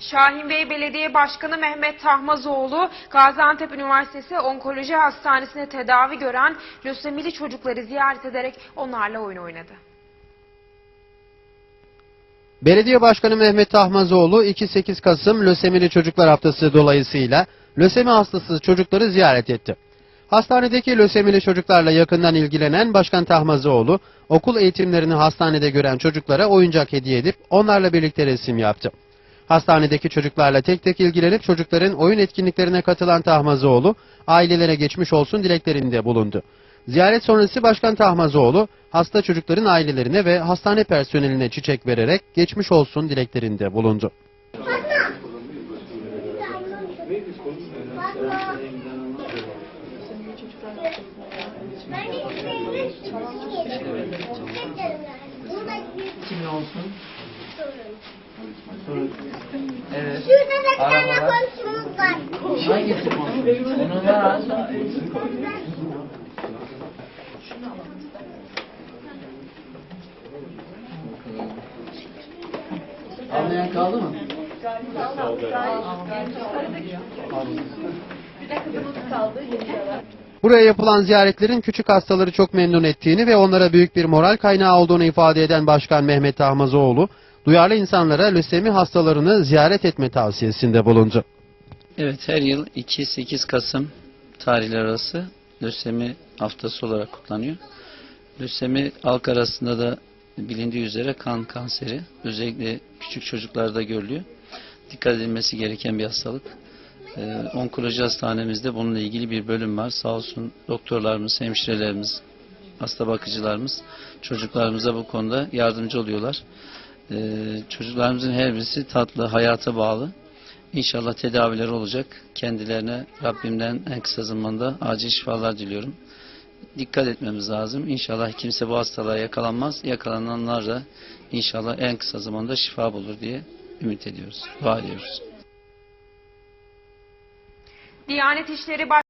Şahinbey Belediye Başkanı Mehmet Tahmazoğlu, Gaziantep Üniversitesi Onkoloji Hastanesi'nde tedavi gören lösemili çocukları ziyaret ederek onlarla oyun oynadı. Belediye Başkanı Mehmet Tahmazoğlu 2-8 Kasım Lösemili Çocuklar Haftası dolayısıyla lösemi hastası çocukları ziyaret etti. Hastanedeki lösemili çocuklarla yakından ilgilenen Başkan Tahmazoğlu, okul eğitimlerini hastanede gören çocuklara oyuncak hediye edip onlarla birlikte resim yaptı. Hastanedeki çocuklarla tek tek ilgilenip çocukların oyun etkinliklerine katılan Tahmazoğlu, ailelere geçmiş olsun dileklerinde bulundu. Ziyaret sonrası Başkan Tahmazoğlu, hasta çocukların ailelerine ve hastane personeline çiçek vererek geçmiş olsun dileklerinde bulundu. Kim olsun? Sorun. Evet. Şurada da bir tane Arabalar. komşumuz var. Hangisi olsun? Onu ver az. Almayan kaldı mı? Buraya yapılan ziyaretlerin küçük hastaları çok memnun ettiğini ve onlara büyük bir moral kaynağı olduğunu ifade eden Başkan Mehmet Tahmazoğlu, duyarlı insanlara lösemi hastalarını ziyaret etme tavsiyesinde bulundu. Evet her yıl 2-8 Kasım tarihler arası lösemi haftası olarak kutlanıyor. Lösemi halk arasında da bilindiği üzere kan kanseri özellikle küçük çocuklarda görülüyor. Dikkat edilmesi gereken bir hastalık. Ee, onkoloji hastanemizde bununla ilgili bir bölüm var. Sağ olsun doktorlarımız, hemşirelerimiz, hasta bakıcılarımız çocuklarımıza bu konuda yardımcı oluyorlar. Ee, çocuklarımızın her birisi tatlı, hayata bağlı. İnşallah tedavileri olacak. Kendilerine Rabbimden en kısa zamanda acil şifalar diliyorum. Dikkat etmemiz lazım. İnşallah kimse bu hastalığa yakalanmaz. Yakalananlar da inşallah en kısa zamanda şifa bulur diye ümit ediyoruz. Dua ediyoruz. Diyanet İşleri Baş